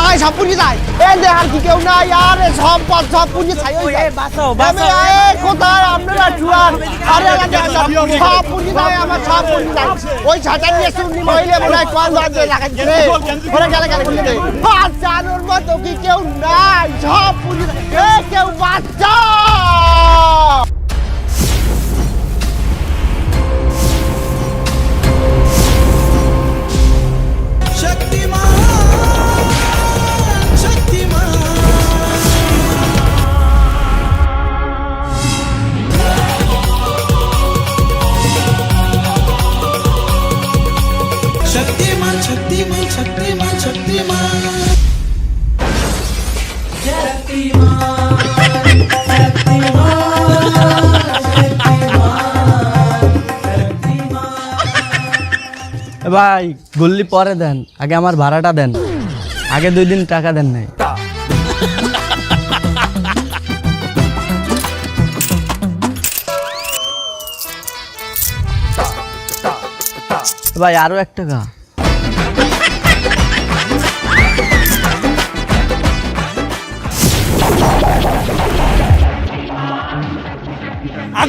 আয় সব পুঁজি যাই এ দেখার কি কেউ নাই আর সব সব পুঁজি ছাই হয়ে যায়। কোথায়? আপনারা চুয়ার আরে সব পুঁজি যাই আমার সব পুঁজি যাই ওই ছাতার নিয়ে শুনি মহিলা মনে হয় কল বাদ দিয়ে লাগাই দিলে গেলে গেলে খুলে দেয়। আর মতো কি কেউ নাই সব পুঁজি কেউ বাঁচাও! Shakti ভাই, গুল্লি পরে দেন, আগে আমার ভাড়াটা দেন। আগে দুই দিন টাকা দেন নাই। ভাই, আরও এক টাকা।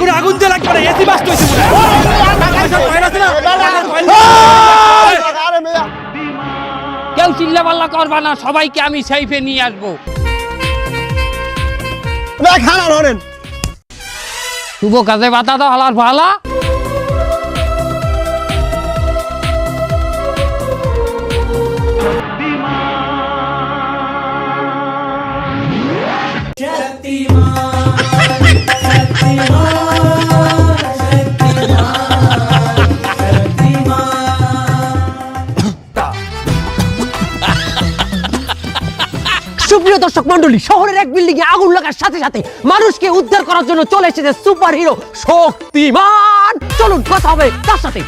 আগুন আগুন দিয়ে লাগবে না এসি বাস্ট হয়েছে কেউ চিল্লা পাল্লা করবা না সবাইকে আমি সেইফে নিয়ে আসব। খানা ধরেন শুভ কাজে বাতা দাও হালার ভালা সুপ্রিয় দর্শক মন্ডলী শহরের এক বিল্ডিং এ আগুন লাগার সাথে সাথে মানুষকে উদ্ধার করার জন্য চলে এসেছে সুপার হিরো শক্তিমান। চলুন কথা হবে তার সাথে।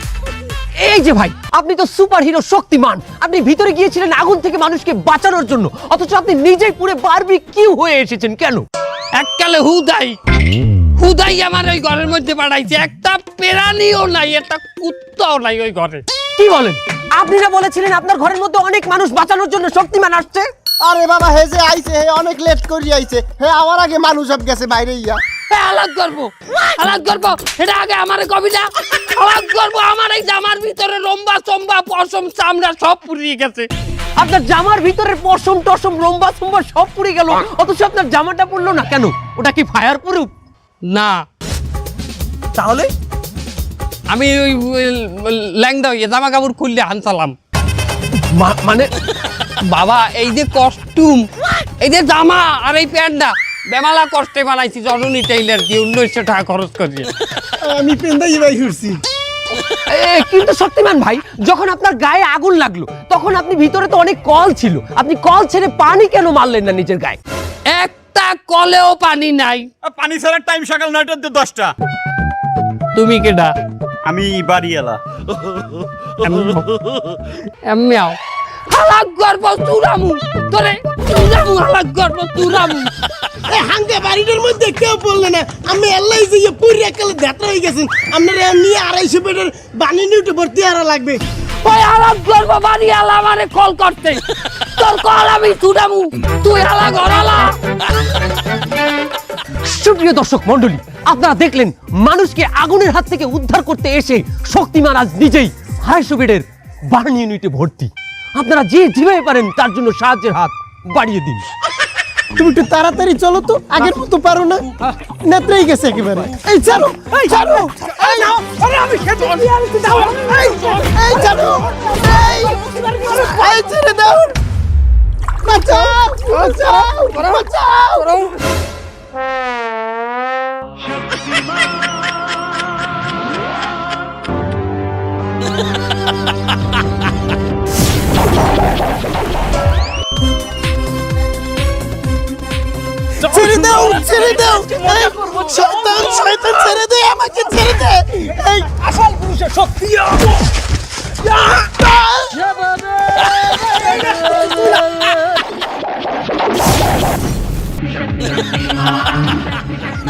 এই যে ভাই আপনি তো সুপার হিরো শক্তিমান। আপনি ভিতরে গিয়েছিলেন আগুন থেকে মানুষকে বাঁচানোর জন্য। অথচ আপনি নিজেই পুরো বারবি কিউ হয়ে এসেছেন কেন? এককালে হুদাই। হুদাই আমার ওই ঘরের মধ্যে বাড়াইছে। একটা পেরানিও নাই একটা কুত্তাও নাই ওই ঘরে। কি বলেন? আপনি না বলেছিলেন আপনার ঘরের মধ্যে অনেক মানুষ বাঁচানোর জন্য শক্তিমান আসছে? আরে বাবা হে যে আইছে হে অনেক লেট করি আইছে। হে আমার আগে মানুষ সব গেছে বাইরে ইয়া। এ, আলাদ করব। আলাদ করব। এটা আগে আমার কবি না। আলাদ করব আমার এই জামার ভিতরে লম্বা চম্বা পশম চামড়া সব পুড়িয়ে গেছে। আপনার জামার ভিতরের পশম টসম লম্বা সম্বা সব পুড়ে গেল। অথচ আপনার জামাটা পড়ল না কেন? ওটা কি ফায়ার প্রুফ না। তাহলে? আমি ওই ল্যাংদা জামা কাপড় খুললে হানসালাম। মানে? বাবা এই যে কস্টিউম এই যে জামা আর এই প্যান্টটা বেমালা কষ্টে বানাইছি জননী টেইলার কি উনিশশো টাকা খরচ করিয়ে আমি পেন্দাই বাই ঘুরছি। কিন্তু শক্তিমান ভাই যখন আপনার গায়ে আগুন লাগল তখন আপনি ভিতরে তো অনেক কল ছিল। আপনি কল ছেড়ে পানি কেন মারলেন না নিজের গায়ে? একটা কলেও পানি নাই। পানি ছাড়ার টাইম সকাল নয়টার দিয়ে দশটা। তুমি কেডা? আমি বাড়িওয়ালা। এমনিও হালাক গর্ব তুরামু তোরে তুরামু হালাক গর্ব তুরামু হাঙ্গে বাড়িটার মধ্যে কেউ বললে না। আমি এল্লাই যে পুরি একালে দেত্রা হয়ে গেছেন আপনার নিয়ে আড়াইশো পেটের বানি নিউটে ভর্তি আরা লাগবে। ওই হালাক গর্ব বাড়ি আলা আমারে কল করতে। তোর কল আমি তুরামু তুই হালা সুপ্রিয় দর্শক মন্ডলী আপনারা দেখলেন মানুষকে আগুনের হাত থেকে উদ্ধার করতে এসে শক্তিমান আজ নিজেই হাইশো বেডের বার্ন ইউনিটে ভর্তি। আপনারা যে যেভাবে পারেন তার জন্য সাহায্যের হাত বাড়িয়ে দিন। তুমি একটু তাড়াতাড়ি চলো তো আগের মতো পারো না। নেত্রেই গেছে একেবারে। এই চলো এই চলো এই নাও আরে আমি খেতে দাও এই এই চলো এই এই ছেড়ে দাও। বাঁচাও বাঁচাও বাঁচাও। ছেড়ে দাও ছেড়ে দাও। শয়তান শয়তান ছেড়ে দে আমাকে ছেড়ে দে। এই আসল পুরুষের শক্তি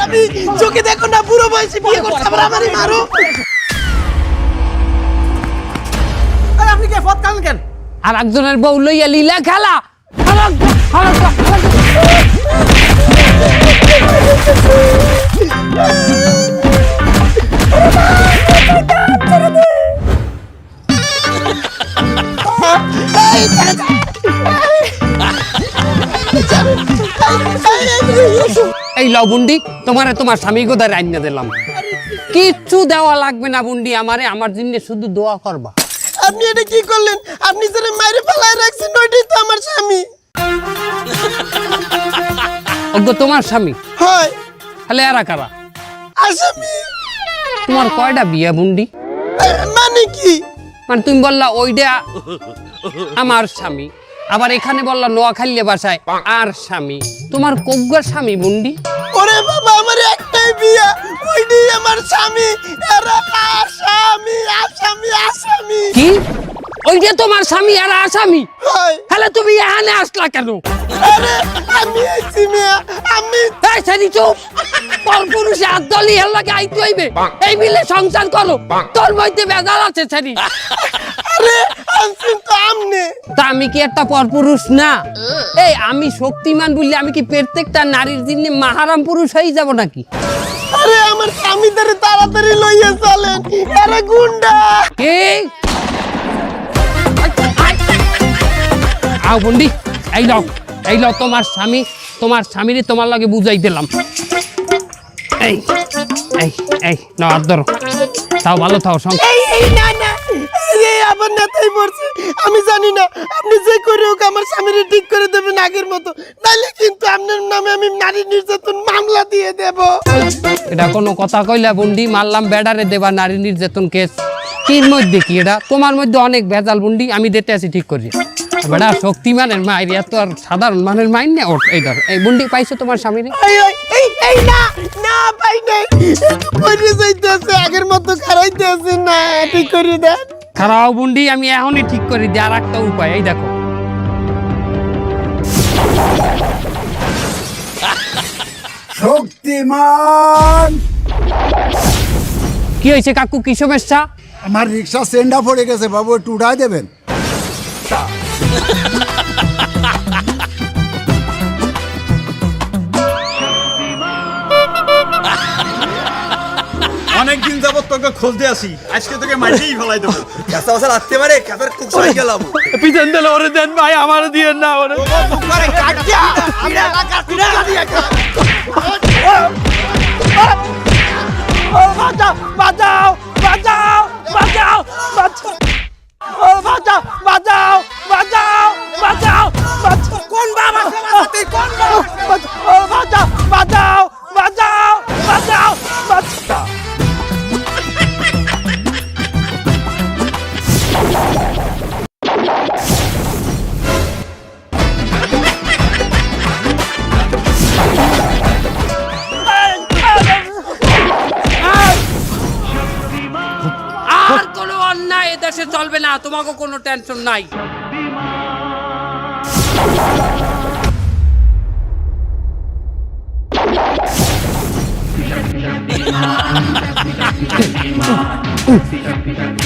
আমি চোখে দেখো না বুড়ো বয়সে বিয়ে করছে আবার আমারই মারো। আপনি কে? ফত কেন? আর একজনের বউ লইয়া লীলা খেলা। কর, হালাক কর। এই লও বুন্ডি, তোমারে তোমার স্বামী গোদারে আইনা দিলাম? কিচ্ছু দেওয়া লাগবে না বুন্ডি আমারে, আমার জন্য শুধু দোয়া করবা। আপনি এটা কি করলেন? আপনি যারা মাইরে ফেলায় রাখছেন, ওইটাই তো আমার স্বামী। ওগো তোমার স্বামী। হয়। তাহলে এরা কারা? আসামি। তোমার কয়টা বিয়া বুন্ডি? মানে কি? মানে তুমি বললা ওইটা আমার স্বামী আবার এখানে বললা নোয়াখালী বাসায় আর স্বামী। তোমার কগ্গার স্বামী বুন্ডি? ওরে বাবা আমার একটাই বিয়া ওইটাই আমার স্বামী। এরা আসামি আসামি আসামি। কি? ওইটা তোমার স্বামী আর আসামি। তাহলে তুমি এখানে আসলা কেন? আরে আমি আইছি মিয়া আমি এই সারি চুপ। পর পুরুষে হাত দলি আইতে হইবে। এই মিলে সংসার করো। তোর মধ্যে বেজাল আছে সারি আরে আনছেন তো আমনে। তা আমি কি একটা পরপুরুষ না? এই আমি শক্তিমান বললে আমি কি প্রত্যেকটা নারীর জন্য মাহারাম পুরুষ হয়ে যাব নাকি? আরে আমার স্বামীদের তাড়াতাড়ি লইয়া চলেন। গুন্ডা! কে? আও বন্ডি এই লও এই লও তোমার স্বামী তোমার স্বামীরে তোমার লগে বুঝাই দিলাম। এই এই এই নাও হাত ধরো। তাও ভালো থাও সং এই এই না না নেতাই পড়ছে আমি জানি না আপনি যে করে হোক আমার স্বামীরে ঠিক করে দেবেন আগের মতো। নাইলে কিন্তু আপনার নামে আমি নারী নির্যাতন মামলা দিয়ে দেব। এটা কোনো কথা কইলা বন্ডি মারলাম বেডারে দেবা নারী নির্যাতন কেস। কির মধ্যে কি এটা? তোমার মধ্যে অনেক ভেজাল বন্ডি আমি দিতে আছি ঠিক করি বেটা শক্তিমানের মায়ের এত আর সাধারণ মানের মাইন না ওঠ এই ধর। এই বন্ডি পাইছো তোমার স্বামীরে? এই এই, এই এই না না পাই নাই। পরে যাইতেছে আগের মতো খারাইতেছে না ঠিক করে দেন খারাপ বন্ডি আমি এখনই ঠিক করে দিই আর একটা উপায় এই দেখো। শক্তিমান! কি হয়েছে কাকু কি সমস্যা? আমার রিক্সা সেন্ডা পড়ে গেছে বাবু একটু উঠাই দেবেন? অনেকদিন যাবত তোকে খুঁজতে আসি। আজকে তোকে মাইরেই ফেলাই দেবো। ক্যাসা বসা লাগতে পারে ক্যাসার খুব সরে গেলাম পিছন দিলে ওরে দেন ভাই আমার দিয়ে না ওরে। বাঁচাও বাঁচাও। না তোমাকে কোনো টেনশন নাই।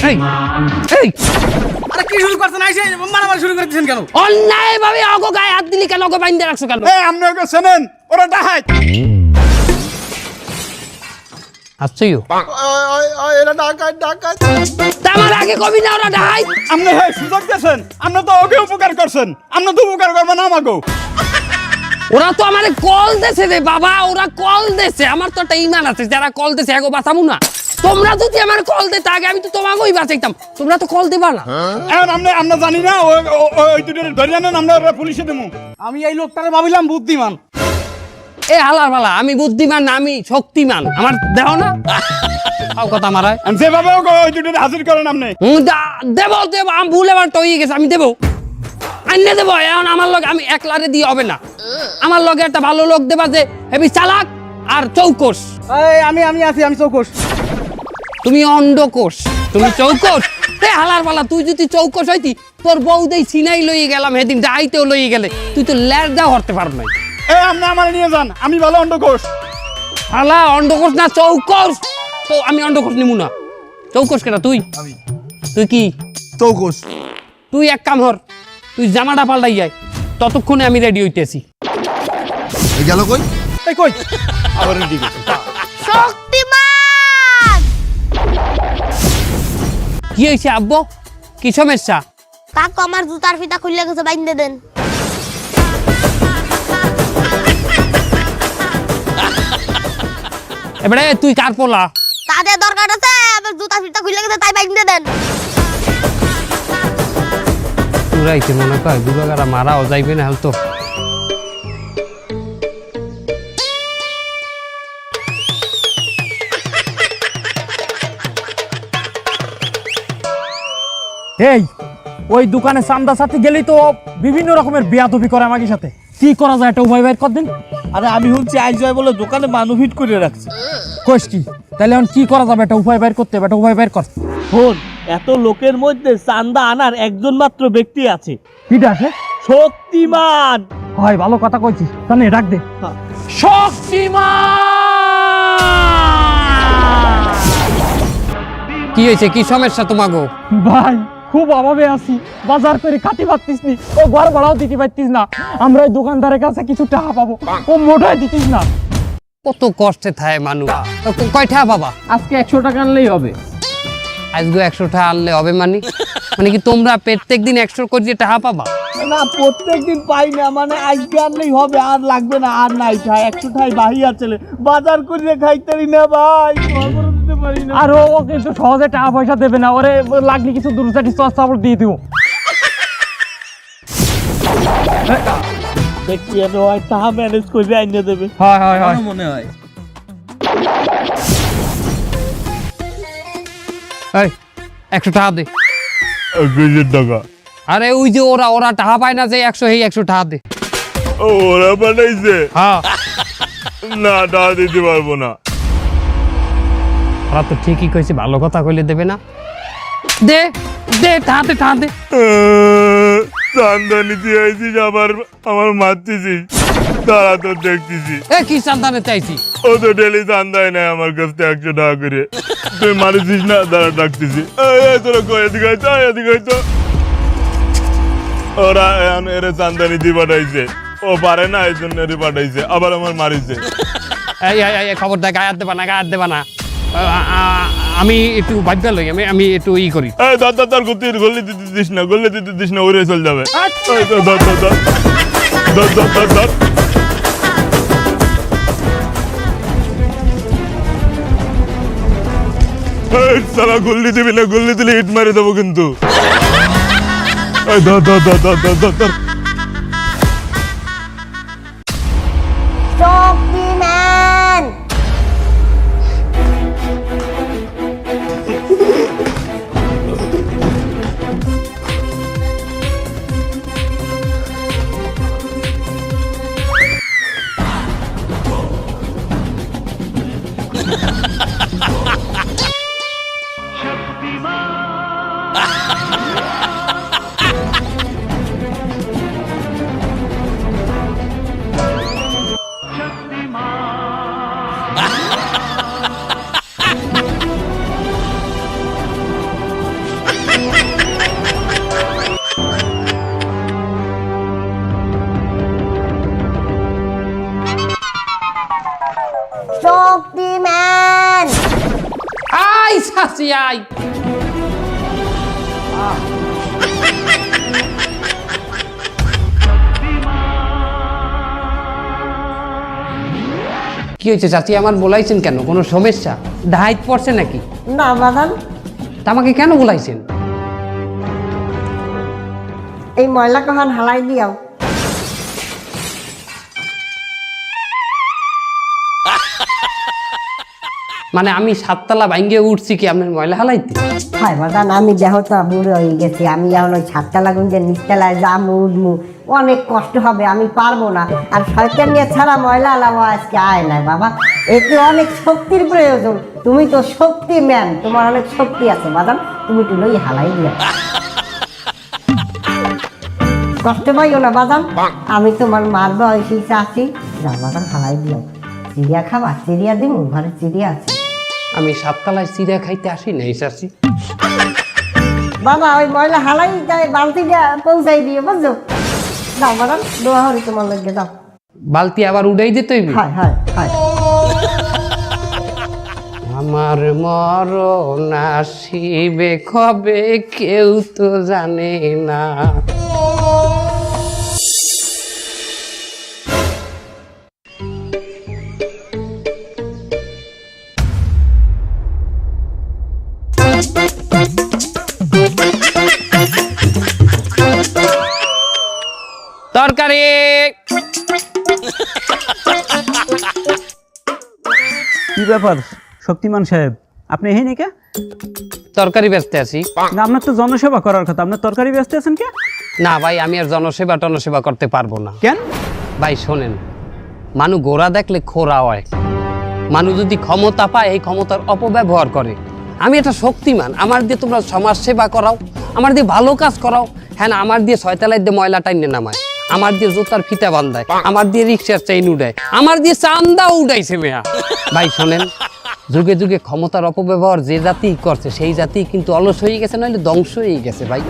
এই এই। আরে কি শুরু করছেন? আইসে মারামারি শুরু করে দিচ্ছেন কেন? অন্যায় ভাবে অগো গায়ে হাত দিলি কেন? অগো বাইন্দে রাখছো কেন? এ আপনি ওকে চেনেন ওরা ডাহাই আসছইও এরা ডাকাত ডাকাত। আমার আগে কবি না ওরা ডাই আপনি হ্যাঁ সুযোগ দিয়েছেন। আপনি তো ওকে উপকার করছেন। আপনি তো উপকার করবেন আমাকেও। ওরা তো আমারে কল দেছে রে বাবা ওরা কল দেছে আমার তো একটা ইমান আছে যারা কল দেছে এগো বাঁচাবো না। তোমরা যদি আমার কল দিতে আগে আমি তো তোমাকেই বাঁচাইতাম। তোমরা তো কল দিবা না। এখন আপনি আমরা জানি না ওই দুটো ধরে আনেন আমরা পুলিশে দেবো আমি এই লোকটারে ভাবিলাম বুদ্ধিমান। এ হালার বালা আমি বুদ্ধিমান না আমি শক্তিমান। আমার দেহ না? তাও কথা মারায়। আর যেভাবে ওই দুটো হাজির করেন আপনি হুম, দা- দেবো দেবো আমি ভুল এবার টইয়ে গেছে আমি দেবো। আইনে দেবো এখন আমার লগে আমি একলারে দিয়ে হবে না। আমার লগে একটা ভালো লোক দেবা যে হেবি চালাক আর চৌকস আমি আমি আছি আমি চৌকস তুমি অন্ডকোষ তুমি চৌকস তে হালার পালা তুই যদি চৌকোষ হইতি তোর বউ দেই সিনাই লই গেলাম সেদিন ডাইতেও লই গেলে। তুই তো লের দাও হরতে পারব না। এ আপনি আমার নিয়ে যান। আমি ভালো অন্ডকোষ হালা অন্ডকোষ না চৌকস তো আমি অন্ডকোষ নিমু না। চৌকস কেটা তুই? তুই কি? চৌকস তুই এক কাম হর তুই জামাটা পাল্টাই যায় ততক্ষণে আমি রেডি হইতেছি। গেল কই? এই কই? আবার রেডি শক্তিমান! কি হয়েছে আব্বু? কি সমস্যা? কাকু আমার জুতার ফিতা খুললে গেছে বাইন্ধে দেন। এবারে তুই কার পোলা? তাদের দরকার আছে আমার জুতার ফিতা খুললে গেছে তাই বাইন্ধে দেন। উড়াইছে মনে কয় বুড়াগারা মারাও যাইবে না তো এই ওই দোকানে চান্দা সাথে গেলেই তো বিভিন্ন রকমের বেয়াদবি করে আমাকে সাথে। কি করা যায় এটা উপায় বের কর দিন। আরে আমি শুনছি আইজ হয় বলে দোকানে মানু ফিট করে রাখছে। কোষ কি? তাহলে এখন কি করা যাবে? এটা উপায় বের করতে হবে এটা উপায় বের কর। শোন এত লোকের মধ্যে চান্দা আনার একজন মাত্র ব্যক্তি আছে। কিটা আছে? শক্তিমান। হয় ভালো কথা কইছিস। তাহলে ডাক দে। শক্তিমান! কি হয়েছে? কি সমস্যা তোমাগো? ভাই খুব অভাবে আছি বাজার করে খাতি পারতিস নি ও ঘর ভাড়াও দিতে পারতিস না। আমরা ওই দোকানদারের কাছে কিছু টাকা পাবো ও মোটাই দিতিস না। কত কষ্টে থাকে মানুষ তো ক- কয়টা বাবা আজকে একশো টাকা আনলেই হবে। আজকে একশো টাকা আনলে হবে মানে? মানে কি তোমরা প্রত্যেক দিন একশো করে টাকা পাবা? না প্রত্যেক দিন পাই না মানে আজকে আনলেই হবে আর লাগবে না আর নাই ঠাই একশো ঠাই বাহিয়া চলে বাজার করে খাইতারি না ভাই দিতে পারি না। আর ও কিন্তু সহজে টাকা পয়সা দেবে না ওরে লাগলে কিছু সস্তা দিয়ে দিব দেখছি আর হয় তাহা ম্যানেজ করে আইনে দেবে। হয় হয় হয়। মনে হয়? এই একশো টাকা দে। টাকা। আরে ওই যে ওরা ওরা টাকা পায় না যে একশো এই একশো টাকা দে। ওরা বানাইছে? হ্যাঁ। না টাকা দিতে পারব না। ওরা তো ঠিকই কইছে ভালো কথা কইলে দেবে না। দে দে টাকা দে টাকা দে চান্দা আইছিস আবার আমার মারতেছিস। তারা তো দেখতেছি। এ কি সান্তানে চাইছি ও তো ডেলি চান্দাই নাই আমার কাছ থেকে একশো টাকা করে। তুই মারিছিস না? তারা ডাকতেছি। তোরা কই? এদিকে এদিকে। ওরা এরে চান্দা নিতে পাঠাইছে। ও পারে না এই জন্য পাঠাইছে। আবার আমার মারিছে। এই এই, এই খবরদার গায়ে হাত দেবা না গায়ে হাত দেবা না। আমি একটু বাদ্যা লই আমি আমি একটু ই করি এ দর দর দর গতির গলি দিতে দিস না গলি দিতে দিস না ওরে চল যাবে দর দর দর দর দর দর সারা গুল্লি দিবি না গুল্লি দিলে হিট মারি দেবো কিন্তু দর দর দর দর দর দর আই কি হয়েছে চাচি? আমার বলাইছেন কেন? কোনো সমস্যা? ডাইট পড়ছে নাকি? না বাগান তা আমাকে কেন বলাইছেন? এই ময়লা কখন হালাই দিয়াও? মানে আমি সাততলা ভাঙ্গে উঠছি কি আপনার ময়লা হালাইতে হয় বাগান আমি দেহটা বুড়ো হয়ে গেছি, আমি এখন ওই ছাদতলা গুঞ্জে নিচতলায় যামু, উঠমু। অনেক কষ্ট হবে, আমি পারব না। আর শয়তান নিয়ে ছাড়া ময়লা আলামা আজকে আয় নাই বাবা। এতে অনেক শক্তির প্রয়োজন। তুমি তো শক্তি ম্যান, তোমার অনেক শক্তি আছে বাদাম, তুমি একটু লই হালাই দিও কষ্ট পাইও না বাদাম? আমি তোমার মার বয়সী চাচ্ছি যা বাদাম, হালাই দিও। চিড়িয়া খাবা? চিড়িয়া দিব ঘরে চিড়িয়া আছে। আমি সাততলায় চিড়া খাইতে আসি নাই চাচি। বাবা ওই ময়লা হালাই যায় বালতিটা পৌঁছাই দিয়ে বুঝছ? দাও বাড়ান দোয়া হরি তোমার লাগে দাও বালতি আবার উড়াই দিতে হইবে? হয় হয় হয়। আমার মরণ আসিবে কবে কেউ তো জানে না। ব্যাপার শক্তিমান সাহেব আপনি এই নাকি? তরকারি বেচতে আছি। না আপনার তো জনসেবা করার কথা আপনার তরকারি ব্যস্ত আছেন কে? না ভাই আমি আর জনসেবা টনসেবা করতে পারব না। কেন? ভাই শোনেন মানু গোড়া দেখলে খোরা হয়। মানুষ যদি ক্ষমতা পায় এই ক্ষমতার অপব্যবহার করে। আমি এটা শক্তিমান আমার দিয়ে তোমরা সমাজ সেবা করাও আমার দিয়ে ভালো কাজ করাও। হ্যাঁ আমার দিয়ে ছয়তলায় দিয়ে ময়লা টাইনে নামায়। আমার দিয়ে জুতার ফিতা বান্ধায়, আমার দিয়ে রিক্সার চেইন উঠায় আমার দিয়ে চান্দা উঠাইছে মেয়া। ভাই, শোনেন, যুগে যুগে ক্ষমতার অপব্যবহার যে জাতি করছে, সেই জাতি কিন্তু অলস হয়ে গেছে, নইলে ধ্বংস হয়ে গেছে, ভাই।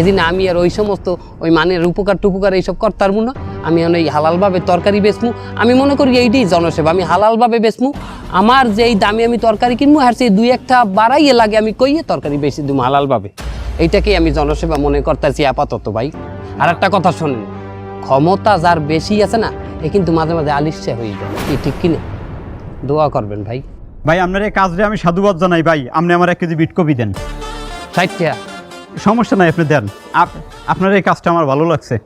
এদিন আমি আর ওই সমস্ত ওই মানের উপকার টুপুকার এইসব করতার না আমি এই হালালভাবে তরকারি বেচমু। আমি মনে করি এইটাই জনসেবা, আমি হালালভাবে বেচমু। আমার যেই দামে আমি তরকারি কিনবো আর সেই দুই একটা বাড়াইয়ে লাগে আমি কইয়ে তরকারি বেশি দিব হালালভাবে। এইটাকেই আমি জনসেবা মনে করতেছি আপাতত, ভাই। আর একটা কথা শোনেন ক্ষমতা যার বেশি আছে না এ কিন্তু মাঝে মাঝে আলিশ্যা হয়ে যায়। কি ঠিক কিনা দোয়া করবেন ভাই। ভাই আপনার এই কাজটা আমি সাধুবাদ জানাই ভাই। আপনি আমার এক কেজি বিট কপি দেন। ষাটটা সমস্যা নাই আপনি দেন। আপ- আপনার এই কাজটা আমার ভালো লাগছে।